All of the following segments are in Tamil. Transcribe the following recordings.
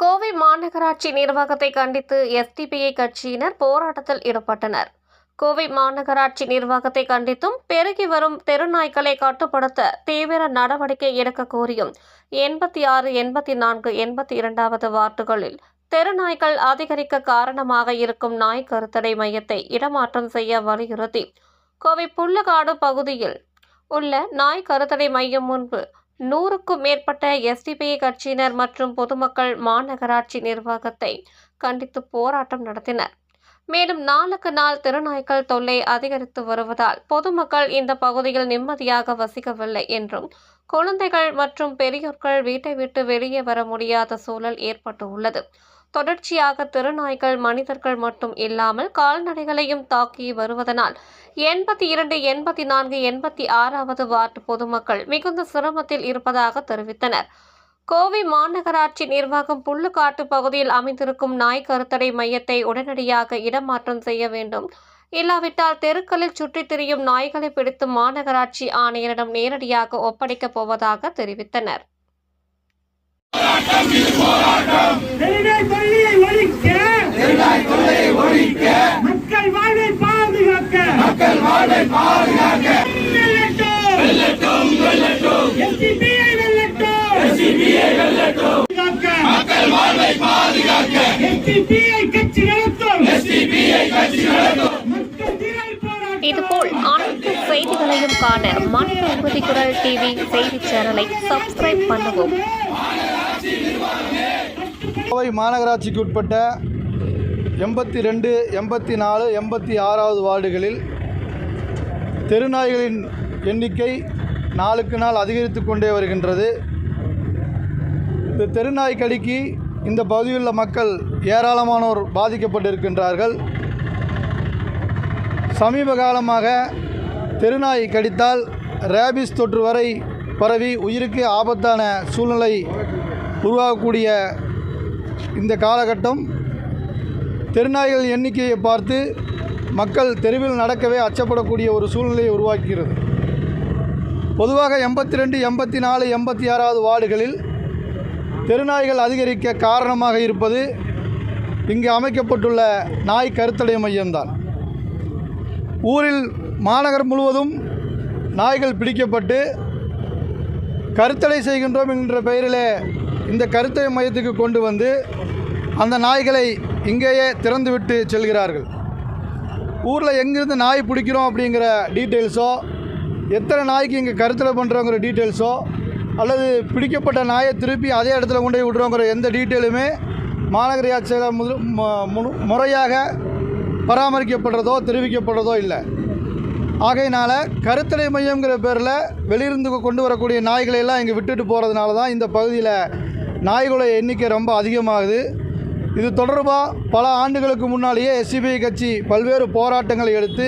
கோவை மாநகராட்சி நிர்வாகத்தை கண்டித்து எஸ்டிபிஐ கட்சியினர் போராட்டத்தில் ஈடுபட்டனர். கோவை மாநகராட்சி நிர்வாகத்தை கண்டித்தும் பெருகி வரும் தெருநாய்களை கட்டுப்படுத்த தீவிர நடவடிக்கை எடுக்க கோரியும் எண்பத்தி ஆறு எண்பத்தி நான்கு எண்பத்தி இரண்டாவது வார்டுகளில் தெருநாய்கள் அதிகரிக்க காரணமாக இருக்கும் நாய் கருத்தடை மையத்தை இடமாற்றம் செய்ய வலியுறுத்தி கோவை புல்லகாடு பகுதியில் உள்ள நாய் கருத்தடை மையம் முன்பு நூறுக்கும் மேற்பட்ட எஸ்டிபிஐ கட்சியினர் மற்றும் பொதுமக்கள் மாநகராட்சி நிர்வாகத்தை கண்டித்து போராட்டம் நடத்தினர். மேலும் நாளுக்கு நாள் திருநாய்க்கள் தொல்லை அதிகரித்து வருவதால் பொதுமக்கள் இந்த பகுதியில் நிம்மதியாக வசிக்கவில்லை என்றும் குழந்தைகள் மற்றும் பெரியோர்கள் வீட்டை விட்டு வெளியே வர முடியாத சூழல் ஏற்பட்டு உள்ளது தொடர்ச்சியாக திருநாய்கள் மனிதர்கள் மட்டும் இல்லாமல் கால்நடைகளையும் தாக்கி வருவதனால் எண்பத்தி இரண்டு எண்பத்தி நான்கு எண்பத்தி ஆறாவது வார்டு பொதுமக்கள் மிகுந்த சிரமத்தில் இருப்பதாக தெரிவித்தனர். கோவை மாநகராட்சி நிர்வாகம் புல்லுக்காட்டு பகுதியில் அமைந்திருக்கும் நாய் கருத்தடை மையத்தை உடனடியாக இடமாற்றம் செய்ய வேண்டும். இல்லாவிட்டால் தெருக்களில் சுற்றித் திரியும் நாய்களை பிடித்து மாநகராட்சி ஆணையரிடம் நேரடியாக ஒப்படைக்கப் போவதாக தெரிவித்தனர் தெருநாய் கொள்ளையை ஒழிக்க தெருநாய் கொள்ளையை ஒழிக்க மக்கள் வாழ்வை பாதுகாக்க மக்கள் வாழ்வை பாதுகாக்க வெல்லட்டும் வெல்லட்டும் எஸ்டிபிஐ வெல்லட்டும் எஸ்டிபிஐ வெல்லட்டும் மக்கள் வாழ்வை பாதுகாக்க எஸ்டிபிஐ கட்சி நடத்தும் எஸ்டிபிஐ கட்சி நடத்தும் இதுபோல் அனைத்து செய்திகளையும் காண மனித உறுதி குரல் டிவி செய்தி சேனலை சப்ஸ்கிரைப் பண்ணவும். கோவை மாநகராட்சிக்கு உட்பட்ட எண்பத்தி ரெண்டு எண்பத்தி நாலு எண்பத்தி ஆறாவது வார்டுகளில் தெருநாய்களின் எண்ணிக்கை நாளுக்கு நாள் அதிகரித்து கொண்டே வருகின்றது. இந்த தெருநாய் கடிக்கு இந்த பகுதியில் உள்ள மக்கள் ஏராளமானோர் பாதிக்கப்பட்டிருக்கின்றார்கள். சமீப காலமாக தெருநாய் கடித்தால் ரேபிஸ் தொற்று வரை பரவி உயிருக்கு ஆபத்தான சூழ்நிலை உருவாகக்கூடிய இந்த காலகட்டம். தெருநாய்கள் எண்ணிக்கையை பார்த்து மக்கள் தெருவில் நடக்கவே அச்சப்படக்கூடிய ஒரு சூழ்நிலையை உருவாக்குகிறது. பொதுவாக எண்பத்தி ரெண்டு எண்பத்தி நாலு எண்பத்தி ஆறாவது வார்டுகளில் தெருநாய்கள் அதிகரிக்க காரணமாக இருப்பது இங்கு அமைக்கப்பட்டுள்ள நாய் கருத்தடை மையம்தான். ஊரில் மாநகர் முழுவதும் நாய்கள் பிடிக்கப்பட்டு கருத்தடை செய்கின்றோம் என்ற பெயரிலே இந்த கருத்தடை மையத்துக்கு கொண்டு வந்து அந்த நாய்களை இங்கேயே திறந்துவிட்டு செல்கிறார்கள். ஊரில் எங்கேருந்து நாய் பிடிக்கிறோம் அப்படிங்கிற டீட்டெயில்ஸோ எத்தனை நாய்க்கு இங்கே கருத்தில் பண்ணுறோங்கிற டீட்டெயில்ஸோ அல்லது பிடிக்கப்பட்ட நாயை திருப்பி அதே இடத்துல கொண்டு போய் விட்றோங்கிற எந்த டீட்டெயிலுமே மாநகராட்சியில் முதல் முறையாக பராமரிக்கப்படுறதோ தெரிவிக்கப்படுறதோ இல்லை. ஆகையினால் கருத்தடை மையங்கிற பேரில் வெளியிருந்து கொண்டு வரக்கூடிய நாய்களை எல்லாம் இங்கே விட்டுட்டு போகிறதுனால தான் இந்த பகுதியில் நாய்களுடைய எண்ணிக்கை ரொம்ப அதிகமாகுது. இது தொடர்பாக பல ஆண்டுகளுக்கு முன்னாலேயே எஸ்சிபிஐ கட்சி பல்வேறு போராட்டங்களை எடுத்து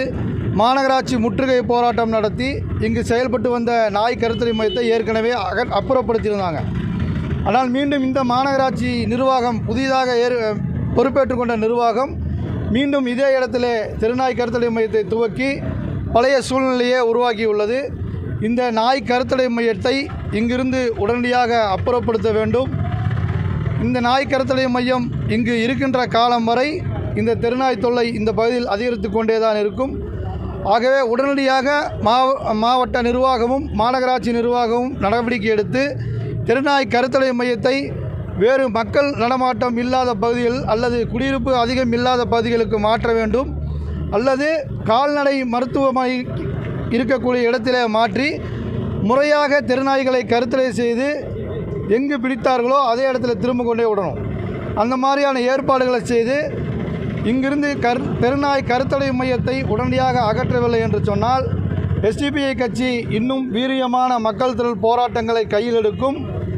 மாநகராட்சி முற்றுகை போராட்டம் நடத்தி இங்கு செயல்பட்டு வந்த நாய் கருத்தடை மையத்தை ஏற்கனவே அக அப்புறப்படுத்தியிருந்தாங்க. ஆனால் மீண்டும் இந்த மாநகராட்சி நிர்வாகம் புதிதாக ஏறு பொறுப்பேற்றுக்கொண்ட நிர்வாகம் மீண்டும் இதே இடத்துல திருநாய் கருத்தடை மையத்தை துவக்கி பழைய சூழ்நிலையே உருவாக்கியுள்ளது. இந்த நாய் கருத்தடை மையத்தை இங்கிருந்து உடனடியாக அப்புறப்படுத்த வேண்டும். இந்த நாய் கருத்தடை மையம் இங்கு இருக்கின்ற காலம் வரை இந்த தெருநாய் தொல்லை இந்த பகுதியில் அதிகரித்து கொண்டே தான் இருக்கும். ஆகவே உடனடியாக மாவ மாவட்ட நிர்வாகமும் மாநகராட்சி நிர்வாகமும் நடவடிக்கை எடுத்து தெருநாய் கருத்தடை மையத்தை வேறு மக்கள் நடமாட்டம் இல்லாத பகுதிகள் அல்லது குடியிருப்பு அதிகம் இல்லாத பகுதிகளுக்கு மாற்ற வேண்டும். அல்லது கால்நடை மருத்துவமனை இருக்கக்கூடிய இடத்திலே மாற்றி முறையாக தெருநாய்களை கருத்தடை செய்து எங்கு பிடித்தார்களோ அதே இடத்துல திரும்ப கொண்டே விடணும். அந்த மாதிரியான ஏற்பாடுகளை செய்து இங்கிருந்து கரு பெருநாய் கருத்தடை மையத்தை உடனடியாக அகற்றவில்லை என்று சொன்னால் எஸ்டிபிஐ கட்சி இன்னும் வீரியமான மக்கள் திரள் போராட்டங்களை கையில் எடுக்கும்